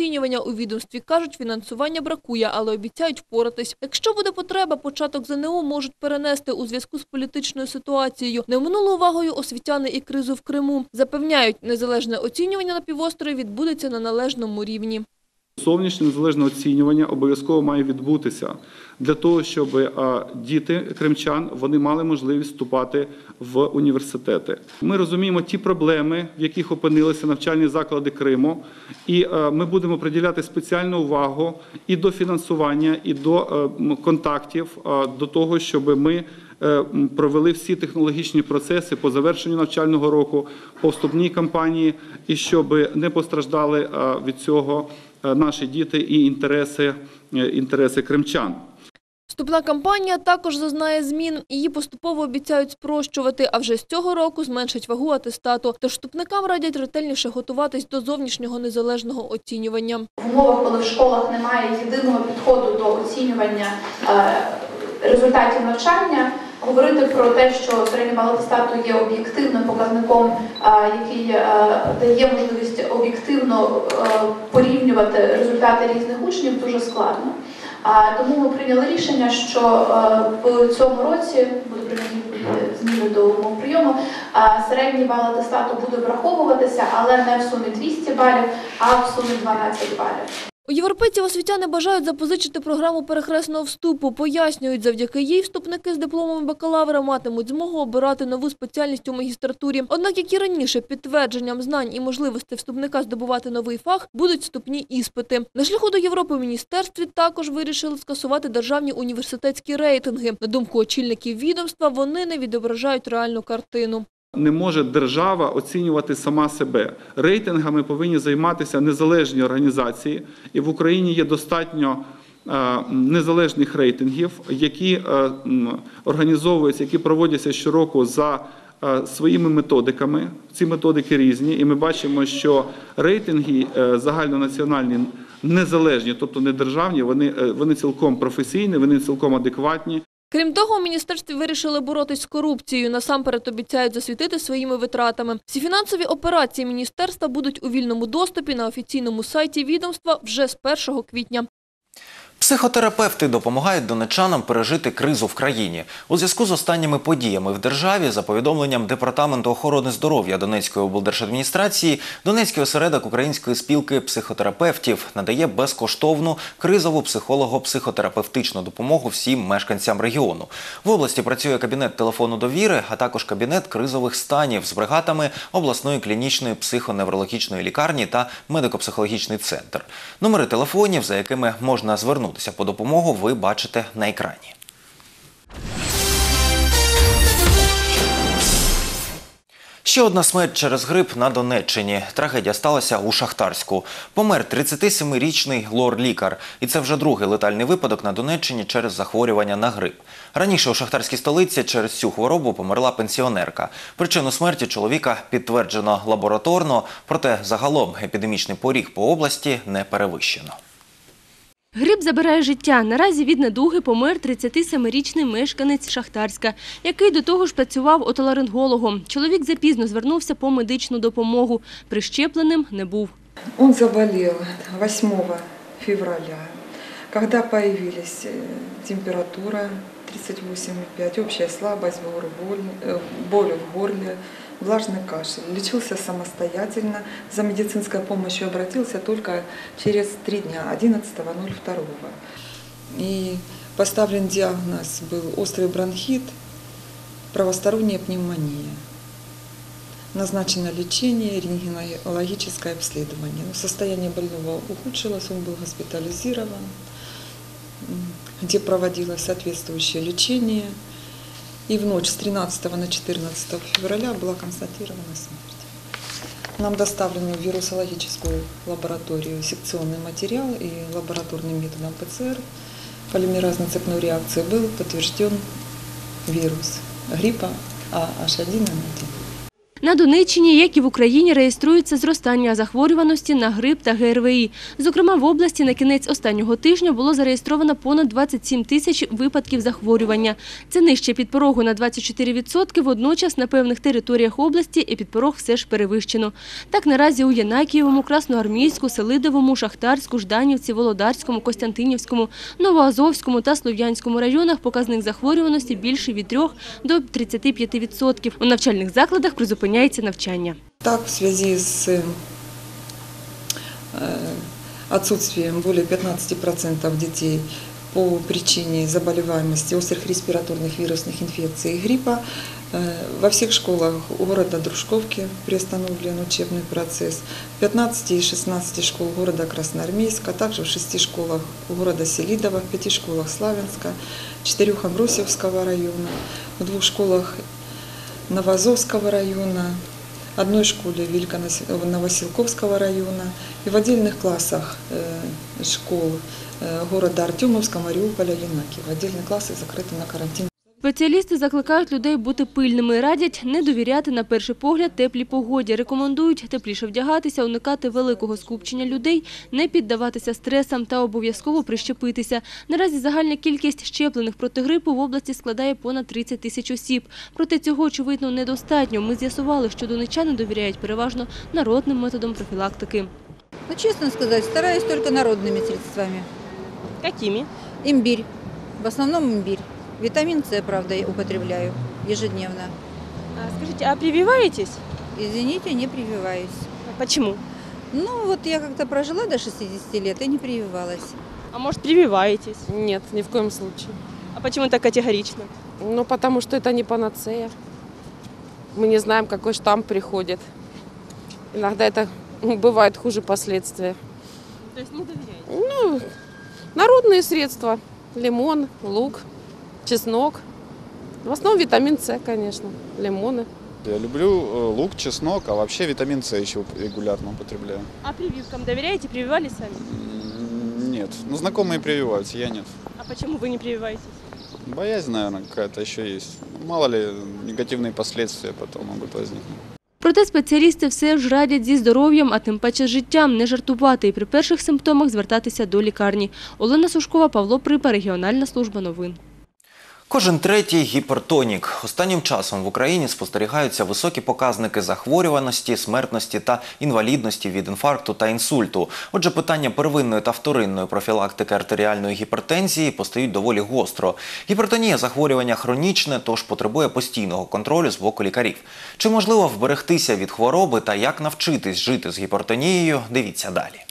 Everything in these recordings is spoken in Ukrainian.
Оцінювання у відомстві кажуть, фінансування бракує, але обіцяють впоратись. Якщо буде потреба, початок ЗНО можуть перенести у зв'язку з політичною ситуацією. Не минуло увагою освітяни і кризу в Криму. Запевняють, незалежне оцінювання на півострові відбудеться на належному рівні. Зовнішнє незалежне оцінювання обов'язково має відбутися для того, щоб діти кримчан вони мали можливість вступати в університети. Ми розуміємо ті проблеми, в яких опинилися навчальні заклади Криму, і ми будемо приділяти спеціальну увагу і до фінансування, і до контактів, до того, щоб ми. е, Провели всі технологічні процеси по завершенню навчального року, по вступній кампанії, і щоб не постраждали від цього е, наші діти і інтереси, е, інтереси кримчан. Вступна кампанія також зазнає змін. Її поступово обіцяють спрощувати, а вже з цього року зменшать вагу атестату. Тож вступникам радять ретельніше готуватись до зовнішнього незалежного оцінювання. в умовах, коли в школах немає єдиного підходу до оцінювання е, результатів навчання, говорити про те, що середній бал атестату є об'єктивним показником, е, який е, дає можливість об'єктивно порівнювати результати різних учнів, дуже складно. Тому ми прийняли рішення, що е, в цьому році буде прийняті зміни до умов прийому. Середній бал атестату буде враховуватися, але не в сумі 200 балів, а в сумі 12 балів. У європейців освітяни бажають запозичити програму перехресного вступу. Пояснюють, завдяки їй вступники з дипломами бакалавра матимуть змогу обирати нову спеціальність у магістратурі. Однак, як і раніше, підтвердженням знань і можливостей вступника здобувати новий фах будуть вступні іспити. На шляху до Європи в міністерстві також вирішили скасувати державні університетські рейтинги. На думку очільників відомства, вони не відображають реальну картину. Не може держава оцінювати сама себе. Рейтингами повинні займатися незалежні організації, і в Україні є достатньо е, незалежних рейтингів, які е, організовуються, які проводяться щороку за е, своїми методиками. Ці методики різні, і ми бачимо, що рейтинги загальнонаціональні незалежні, тобто не державні, вони, вони цілком професійні, вони цілком адекватні. Крім того, у міністерстві вирішили боротись з корупцією. Насамперед обіцяють засвітити своїми витратами. Всі фінансові операції міністерства будуть у вільному доступі на офіційному сайті відомства вже з 1 квітня. Психотерапевти допомагають донечанам пережити кризу в країні. У зв'язку з останніми подіями в державі, за повідомленням Департаменту охорони здоров'я Донецької облдержадміністрації, Донецький осередок Української спілки психотерапевтів надає безкоштовну кризову психолого-психотерапевтичну допомогу всім мешканцям регіону. В області працює кабінет телефону довіри, а також кабінет кризових станів з бригадами обласної клінічної психоневрологічної лікарні та медико-психологічний центр. Номери телефонів, за якими можна звернутися по допомогу, ви бачите на екрані. Ще одна смерть через грип на Донеччині. Трагедія сталася у Шахтарську. Помер 37-річний лор-лікар. І це вже другий летальний випадок на Донеччині через захворювання на грип. Раніше у шахтарській столиці через цю хворобу померла пенсіонерка. Причину смерті чоловіка підтверджено лабораторно, проте загалом епідемічний поріг по області не перевищено. Грип забирає життя. Наразі від недуги помер 37-річний мешканець Шахтарська, який до того ж працював отоларингологом. Чоловік запізно звернувся по медичну допомогу. Прищепленим не був. Он заболел 8 февраля, когда появились э, температура 38,5, общая слабость, боль в горле, влажный кашель. Лечился самостоятельно, за медицинской помощью обратился только через три дня, 11.02. И поставлен диагноз был острый бронхит, правосторонняя пневмония. Назначено лечение, рентгенологическое обследование. Но Состояние больного ухудшилось, он был госпитализирован, где проводилось соответствующее лечение. И в ночь с 13 на 14 февраля была констатирована смерть. Нам доставлен в вирусологическую лабораторию секционный материал и лабораторным методом ПЦР полимеразной цепной реакции был подтвержден вирус гриппа А H1N1. На Донеччині, як і в Україні, реєструється зростання захворюваності на грип та ГРВІ. Зокрема, в області на кінець останнього тижня було зареєстровано понад 27 тисяч випадків захворювання. Це нижче підпорогу на 24%, водночас на певних територіях області і підпорог все ж перевищено. Так наразі у Янакієвому, Красноармійську, Селидовому, Шахтарську, Жданівці, Володарському, Костянтинівському, Новоазовському та Слов'янському районах показник захворюваності більший від 3 до 35%. У навчальних закладах призупиняється навчання. Так, в связи с э, отсутствием более 15% детей по причине заболеваемости острых респираторных вирусных инфекций и гриппа, э, во всех школах города Дружковки приостановлен учебный процесс. В 15 и 16 школ города Красноармейска, также в 6 школах города Селидова, в 5 школах Славянска, 4 Амбросьевского района, в двух школах Новоазовского района, одной школе Великонос- Новоселковского района и в отдельных классах э, школ э, города Артемовска, Мариуполя, Янакиева. Отдельные классы закрыты на карантин. Спеціалісти закликають людей бути пильними, радять не довіряти на перший погляд теплій погоді, рекомендують тепліше вдягатися, уникати великого скупчення людей, не піддаватися стресам та обов'язково прищепитися. Наразі загальна кількість щеплених проти грипу в області складає понад 30 тисяч осіб. Проте цього, очевидно, недостатньо. Ми з'ясували, що донечани довіряють переважно народним методом профілактики. Ну, честно сказать, стараюсь только народными средствами. Якими? Имбирь. В основном имбирь. Витамин С, правда, я употребляю ежедневно. Скажите, а прививаетесь? Извините, не прививаюсь. Почему? Ну, вот я как-то прожила до 60 лет и не прививалась. А может прививаетесь? Нет, ни в коем случае. А почему так категорично? Ну, потому что это не панацея. Мы не знаем, какой штамм приходит. Иногда это бывает хуже последствия. То есть не доверяете? Ну, народные средства. Лимон, лук, чеснок. В основном витамин С, конечно. Лимоны. Я люблю э, лук, чеснок, а вообще витамин С еще регулярно употребляю. А прививкам доверяете? Прививались сами? М, Нет. Ну, знакомые прививаются, я нет. А почему вы не прививаетесь? Боязнь, наверное, какая-то еще есть. Мало ли, негативные последствия потом могут возникнуть. Проте спеціалісти все ж радять зі здоров'ям, а тим паче з життям, не жартувати і при перших симптомах звертатися до лікарні. Олена Сушкова, Павло Припа, Регіональна служба новин. Кожен третій гіпертонік. Останнім часом в Україні спостерігаються високі показники захворюваності, смертності та інвалідності від інфаркту та інсульту. Отже, питання первинної та вторинної профілактики артеріальної гіпертензії постають доволі гостро. Гіпертонія – захворювання хронічне, тож потребує постійного контролю з боку лікарів. Чи можливо вберегтися від хвороби та як навчитись жити з гіпертонією, дивіться далі.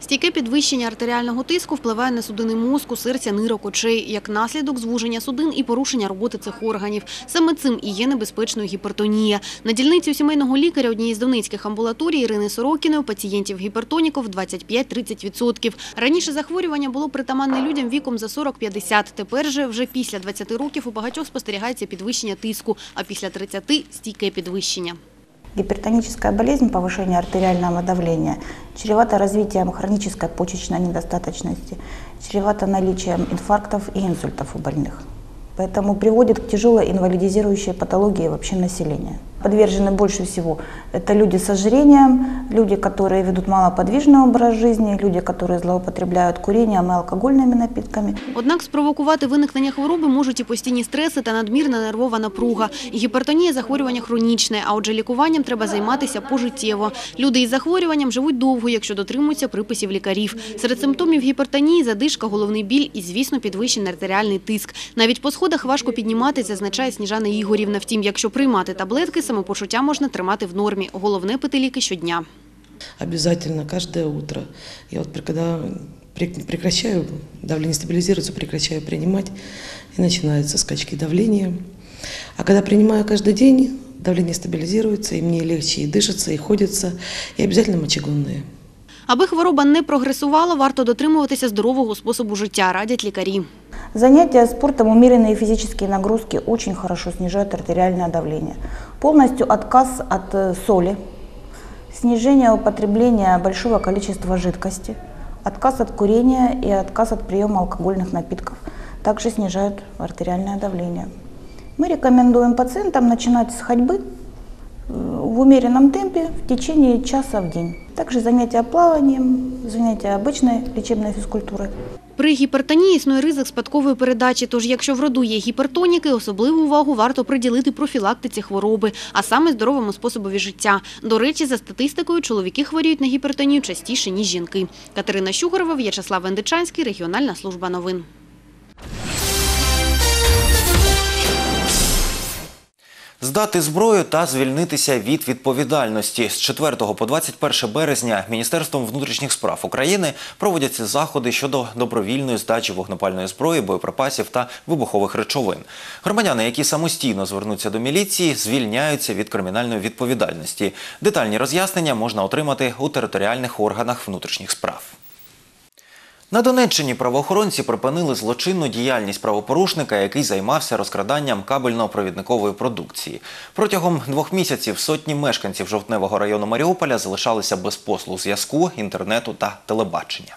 Стійке підвищення артеріального тиску впливає на судини мозку, серця, нирок, очей, як наслідок звуження судин і порушення роботи цих органів. Саме цим і є небезпечною гіпертонія. На дільниці у сімейного лікаря однієї з донецьких амбулаторій Ірини Сорокіної пацієнтів гіпертоніків 25-30%. Раніше захворювання було притаманне людям віком за 40-50. Тепер же вже після 20 років у багатьох спостерігається підвищення тиску, а після 30 – стійке підвищення. Гипертоническая болезнь, повышение артериального давления, чревато развитием хронической почечной недостаточности, чревато наличием инфарктов и инсультов у больных. Поэтому приводит к тяжелой инвалидизирующей патологии вообще населения. Подвержены больше всего это люди с ожирением, люди, которые ведут малоподвижный образ жизни, люди, которые злоупотребляют курением и алкогольными напитками. Однак спровокувати виникнення хвороби можуть і постійні стреси та надмірна нервова напруга. І Гіпертонія – захворювання хронічне, а отже лікуванням треба займатися пожиттєво. Люди із захворюванням живуть довго, якщо дотримуються приписів лікарів. Серед симптомів гіпертонії – задишка, головний біль і, звісно, підвищений артеріальний тиск. Навіть по сходах важко підніматися, зазначає Сніжана Ігорівна. Втім, якщо приймати таблетки, самопочуття можна тримати в нормі. Головне – пити ліки щодня. обязательно каждое утро. Я вот при- когда пре- прекращаю, давление стабилизируется, прекращаю принимать, и начинаются скачки давления. А когда принимаю каждый день, давление стабилизируется, и мне легче и дышится, и ходится, и обязательно мочегонные. Аби хвороба не прогресувала, варто дотримуватися здорового способу життя, радять лікарі. Занятия спортом, умеренные физические нагрузки очень хорошо снижают артериальное давление. Полностью отказ от э, соли, снижение употребления большого количества жидкости, отказ от курения и отказ от приема алкогольных напитков также снижают артериальное давление. Мы рекомендуем пациентам начинать с ходьбы в умеренном темпе в течение часа в день. Также занятия плаванием, занятия обычной лечебной физкультурой. При гіпертонії існує ризик спадкової передачі, тож якщо в роду є гіпертоніки, особливу увагу варто приділити профілактиці хвороби, а саме здоровому способові життя. До речі, за статистикою, чоловіки хворіють на гіпертонію частіше, ніж жінки. Катерина Щугорова, В'ячеслав Вендичанський, Регіональна служба новин. Здати зброю та звільнитися від відповідальності з 4 по 21 березня Міністерством внутрішніх справ України проводяться заходи щодо добровільної здачі вогнепальної зброї, боєприпасів та вибухових речовин. Громадяни, які самостійно звернуться до міліції, звільняються від кримінальної відповідальності. Детальні роз'яснення можна отримати у територіальних органах внутрішніх справ. На Донеччині правоохоронці припинили злочинну діяльність правопорушника, який займався розкраданням кабельно-провідникової продукції. Протягом двох місяців сотні мешканців жовтневого району Маріуполя залишалися без послуг зв'язку, інтернету та телебачення.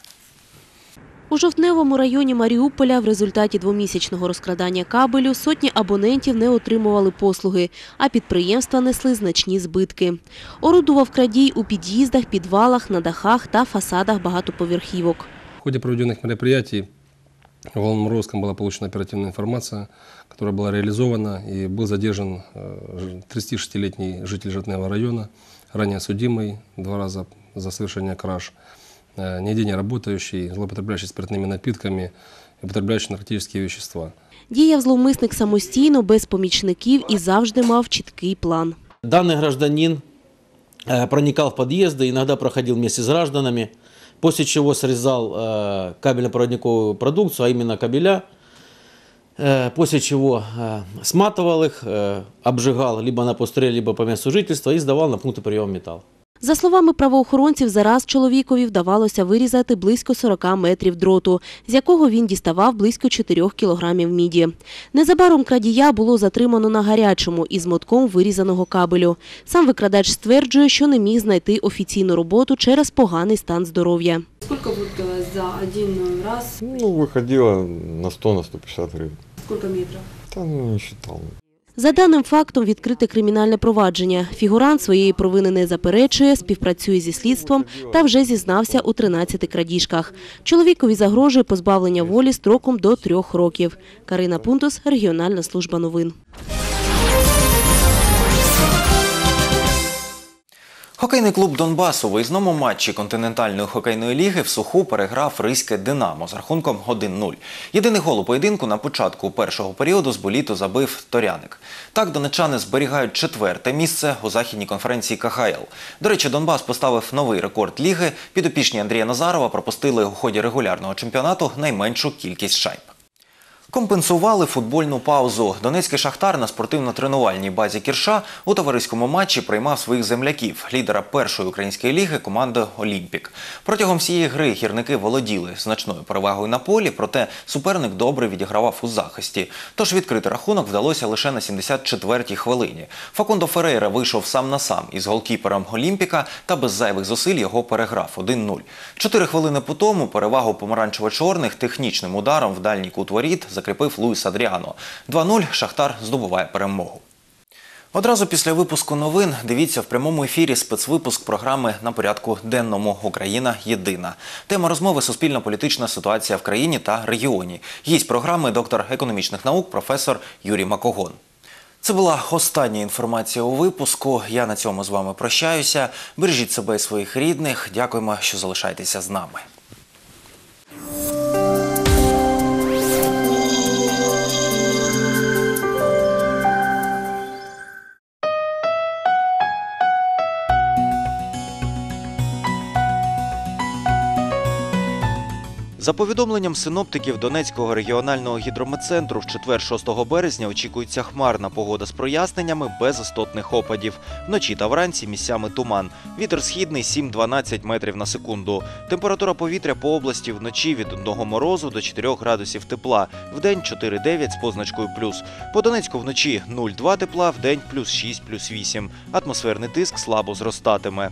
У жовтневому районі Маріуполя в результаті двомісячного розкрадання кабелю сотні абонентів не отримували послуги, а підприємства несли значні збитки. Орудував крадій у під'їздах, підвалах, на дахах та фасадах багатоповерхівок В ходе проведенных мероприятий в Волноморовском была получена оперативная информация, которая была реализована и был задержан э, 36-летний житель Житного района, ранее судимый два раза за совершение краж, э, нигде не работающий, злоупотребляющий спиртными напитками и употребляющий наркотические вещества. Діяв зловмисник самостійно, без помічників і завжди мав чіткий план. Данный гражданин э, проникал в подъезды, иногда проходил вместе с гражданами, после чего срезал э, кабельно-проводниковую продукцию, а именно кабеля, э, после чего э, сматывал их, э, обжигал либо на пустыре, либо по месту жительства и сдавал на пункты приема металла. За словами правоохоронців, зараз чоловікові вдавалося вирізати близько 40 метрів дроту, з якого він діставав близько 4 кілограмів міді. Незабаром крадія було затримано на гарячому із мотком вирізаного кабелю. Сам викрадач стверджує, що не міг знайти офіційну роботу через поганий стан здоров'я. Сколько выткалось за один раз? Ну, выходило на 100, на 150 гривен. Сколько метров? Да, ну, не считал. За даним фактом відкрите кримінальне провадження. Фігурант своєї провини не заперечує, співпрацює зі слідством та вже зізнався у 13 крадіжках. Чоловікові загрожує позбавлення волі строком до трьох років. Карина Пунтус, Регіональна служба новин. Хокейний клуб Донбас у виїзному матчі континентальної хокейної ліги в суху переграв Ризьке Динамо з рахунком 1-0. Єдиний гол у поєдинку на початку першого періоду з боліту забив Торяник. Так донечани зберігають четверте місце у західній конференції КХЛ. До речі, Донбас поставив новий рекорд ліги. Підопічні Андрія Назарова пропустили у ході регулярного чемпіонату найменшу кількість шайб. Компенсували футбольну паузу. Донецький шахтар на спортивно-тренувальній базі Кірша у товариському матчі приймав своїх земляків, лідера першої української ліги команди Олімпік. Протягом всієї гри гірники володіли значною перевагою на полі, проте суперник добре відігравав у захисті. Тож відкрити рахунок вдалося лише на 74-й хвилині. Факундо Ферейра вийшов сам на сам із голкіпером Олімпіка та без зайвих зусиль його переграв 1-0. Чотири хвилини по тому перевагу помаранчево-чорних технічним ударом в дальній кут воріт закріпив Луїс Адріано. 2-0 Шахтар здобуває перемогу. Одразу після випуску новин дивіться в прямому ефірі спецвипуск програми на порядку денному Україна єдина. Тема розмови суспільно-політична ситуація в країні та регіоні. Гість програми доктор економічних наук, професор Юрій Макогон. Це була остання інформація у випуску. Я на цьому з вами прощаюся. Бережіть себе і своїх рідних. Дякуємо, що залишаєтеся з нами. За повідомленням синоптиків Донецького регіонального гідрометцентру, в четвер 6 березня очікується хмарна погода з проясненнями без істотних опадів. Вночі та вранці місцями туман. Вітер східний 7-12 метрів на секунду. Температура повітря по області вночі від 1 морозу до 4 градусів тепла. Вдень 4-9 з позначкою плюс. По Донецьку вночі 0,2 тепла, вдень плюс 6, плюс 8. Атмосферний тиск слабо зростатиме.